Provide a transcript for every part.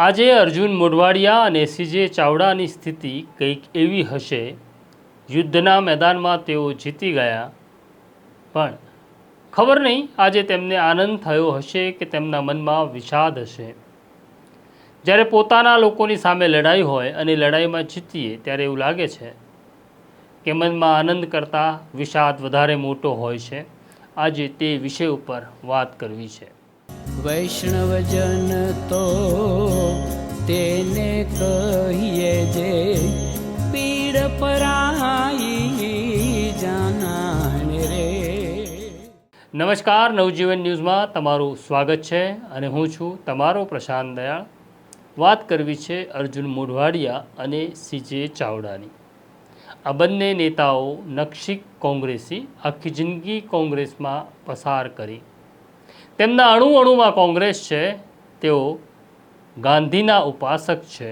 આજે અર્જુન મોઢવાડિયા અને સીજે ચાવડાની સ્થિતિ કંઈક એવી હશે. યુદ્ધના મેદાનમાં તેઓ જીતી ગયા. પણ ખબર નહીં આજે તેમને આનંદ થયો હશે કે તેમના મનમાં વિષાદ હશે. જ્યારે પોતાના લોકોની સામે લડાઈ હોય અને લડાઈમાં જીતીએ ત્યારે એવું લાગે છે કે મનમાં આનંદ કરતાં વિષાદ વધારે મોટો હોય છે. આજે તે વિષય ઉપર વાત કરવી છે. વૈષ્ણવજન તો તેને કહીએ જે પીડ પરાઈ જાનાને રે. નમસ્કાર, નવજીવન ન્યૂઝમાં તમારું સ્વાગત છે અને હું છું તમારો પ્રશાંત દયાળ. વાત કરવી છે અર્જુન મોઢવાડિયા અને સીજે ચાવડાની. આ બંને નેતાઓ નક્ષિક કોંગ્રેસી આખી જિંદગી કોંગ્રેસમાં પસાર કરી તેમના અણુ અણુમાં કોંગ્રેસ છે, તેઓ ગાંધીના ઉપાસક છે.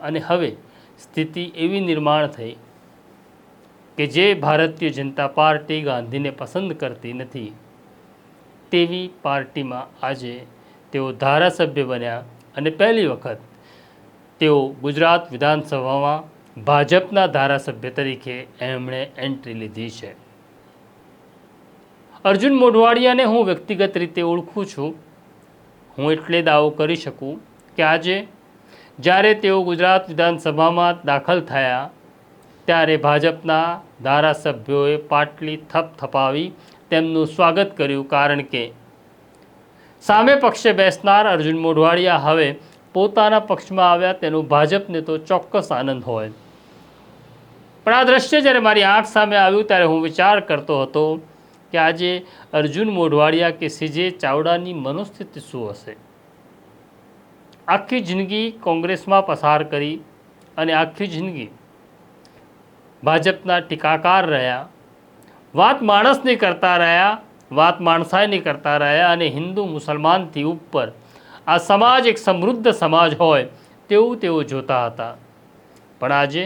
અને હવે સ્થિતિ એવી નિર્માણ થઈ કે જે ભારતીય જનતા પાર્ટી ગાંધીને પસંદ કરતી નથી, તેવી પાર્ટીમાં આજે તેઓ ધારાસભ્ય બન્યા અને પહેલી વખત તેઓ ગુજરાત વિધાનસભામાં ભાજપના ધારાસભ્ય તરીકે એમણે એન્ટ્રી લીધી છે. અર્જુન મોઢવાડિયાને હું વ્યક્તિગત રીતે ઓળખું છું. હું એટલે દાવો કરી શકું કે આજે જ્યારે તેઓ ગુજરાત વિધાનસભામાં દાખલ થયા, ત્યારે ભાજપના ધારાસભ્યોએ પાટલી થપ થપાવી તેમનું સ્વાગત કર્યું કારણ કે સામે પક્ષે બેસનાર અર્જુન મોઢવાડિયા હવે પોતાના પક્ષમાં આવ્યા તેનો ભાજપને તો ચોક્કસ આનંદ હોય. પણ આ દ્રશ્ય જ્યારે મારી આંખ સામે આવ્યું ત્યારે હું વિચાર કરતો હતો કે આજે અર્જુન મોઢવાડિયા કે સીજે ચાવડાની મનોસ્થિતિ શું હશે? આખી જિંદગી કોંગ્રેસમાં પસાર કરી અને આખી જિંદગી ભાજપના ટીકાકાર રહ્યા, વાત માણસની કરતા રહ્યા, વાત માણસાઈની કરતા રહ્યા અને હિન્દુ મુસલમાનથી ઉપર આ સમાજ એક સમૃદ્ધ સમાજ હોય તેવું તેઓ જોતા હતા. પણ આજે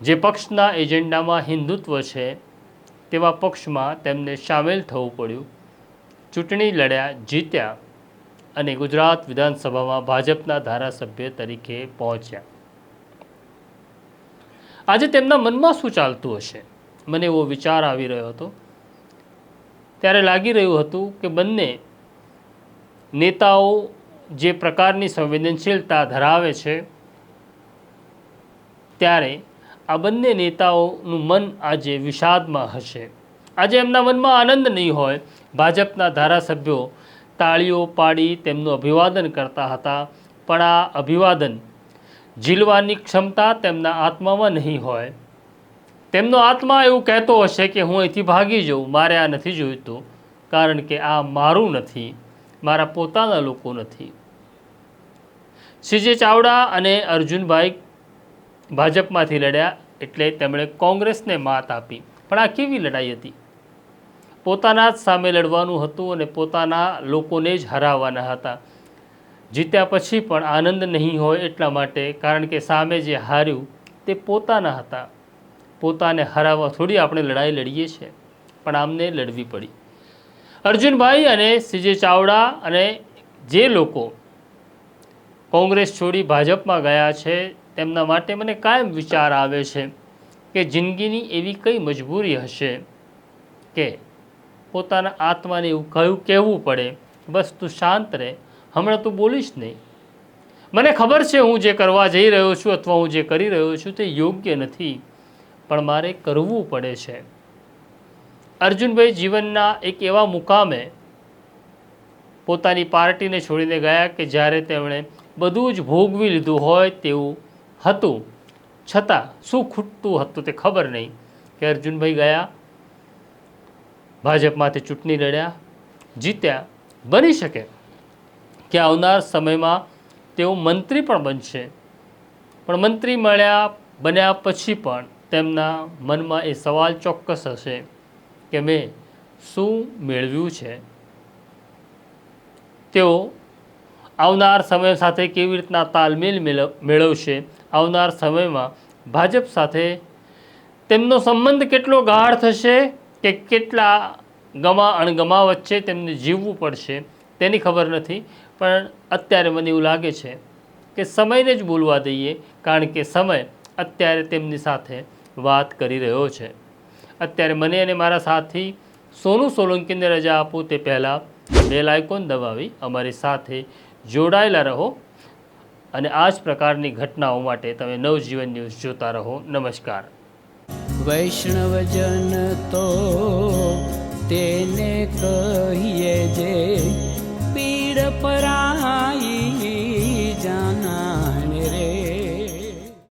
જે પક્ષના એજન્ડામાં હિન્દુત્વ છે તેવા પક્ષમાં તેમને સામેલ થવું પડ્યું. ચૂંટણી લડ્યા, જીત્યા અને ગુજરાત વિધાનસભામાં ભાજપના ધારાસભ્ય તરીકે પહોંચ્યા. આજે તેમના મનમાં શું ચાલતું હશે? મને એવો વિચાર આવી રહ્યો હતો. ત્યારે લાગી રહ્યું હતું કે બંને નેતાઓ જે પ્રકારની સંવેદનશીલતા ધરાવે છે, ત્યારે આ બંને નેતાઓનું મન આજે વિષાદમાં હશે. આજે એમના મનમાં આનંદ નહીં હોય. ભાજપના ધારાસભ્યો તાળીઓ પાડી તેમનું અભિવાદન કરતા હતા, પણ આ અભિવાદન ઝીલવાની ક્ષમતા તેમના આત્મામાં નહીં હોય. તેમનો આત્મા એવું કહેતો હશે કે હું અહીંથી ભાગી જાઉં, મારે આ નથી જોઈતું, કારણ કે આ મારું નથી, મારા પોતાના લોકો નથી. સીજે ચાવડા અને અર્જુનભાઈ ભાજપમાંથી લડ્યા એટલે તેમણે કોંગ્રેસને માત આપી. પણ આ કેવી લડાઈ હતી? પોતાના જ સામે લડવાનું હતું અને પોતાના લોકોને જ હરાવવાના હતા. જીત્યા પછી પણ આનંદ નહીં હોય એટલા માટે કારણ કે સામે જે હાર્યું તે પોતાના હતા. પોતાને હરાવવા થોડી આપણે લડાઈ લડીએ છીએ. પણ આમને લડવી પડી. અર્જુનભાઈ અને સીજે ચાવડા અને જે લોકો કોંગ્રેસ છોડી ભાજપમાં ગયા છે તેમના માટે મને કાયમ વિચાર આવે છે કે જિંદગીની એવી કઈ મજબૂરી હશે કે પોતાના આત્માને એવું કહ્યું કહેવું પડે? બસ તું શાંત રહે. હમણાં તું બોલીશ નહીં. મને ખબર છે હું જે કરવા જઈ રહ્યો છું અથવા હું જે કરી રહ્યો છું તે યોગ્ય નથી, પણ મારે કરવું પડે છે. અર્જુનભાઈ જીવનના એક એવા મુકામે પોતાની પાર્ટીને છોડીને ગયા કે જ્યારે તેમણે બધું જ ભોગવી લીધું હોય તેવું હતું. છતાં શું ખૂટતું હતું તે ખબર નહીં. કે અર્જુનભાઈ ગયા, ભાજપમાંથી ચૂંટણી લડ્યા, જીત્યા, બની શકે. કે આવનાર સમયમાં તેઓ મંત્રી પણ બનશે. પણ મંત્રી મળ્યા, બન્યા પછી પણ તેમના મનમાં એ સવાલ ચોક્કસ હશે કે મેં શું મેળવ્યું છે? તેઓ આવનાર સમય સાથે કેવી રીતના તાલમેલ મેળવ મેળવશે? આવનાર સમયમાં ભાજપ સાથે તેમનો સંબંધ કેટલો ગાઢ થશે કે કેટલા ગમા અણગમા વચ્ચે તેમને જીવવું પડશે તેની ખબર નથી, પણ અત્યારે મને એવું લાગે છે કે સમયને જ બોલવા દઈએ, કારણ કે સમય અત્યારે તેમની સાથે વાત કરી રહ્યો છે. અત્યારે મને અને મારા સાથી સોનુ સોલંકીને રજા આપું તે પહેલાં બેલ આઇકોન દબાવી અમારી સાથે જોડાયેલા રહો અને આ જ પ્રકારની ઘટનાઓ માટે તમે નવજીવન ન્યૂઝ જોતા રહો. નમસ્કાર. વૈષ્ણવજન તો તેને કહીએ જે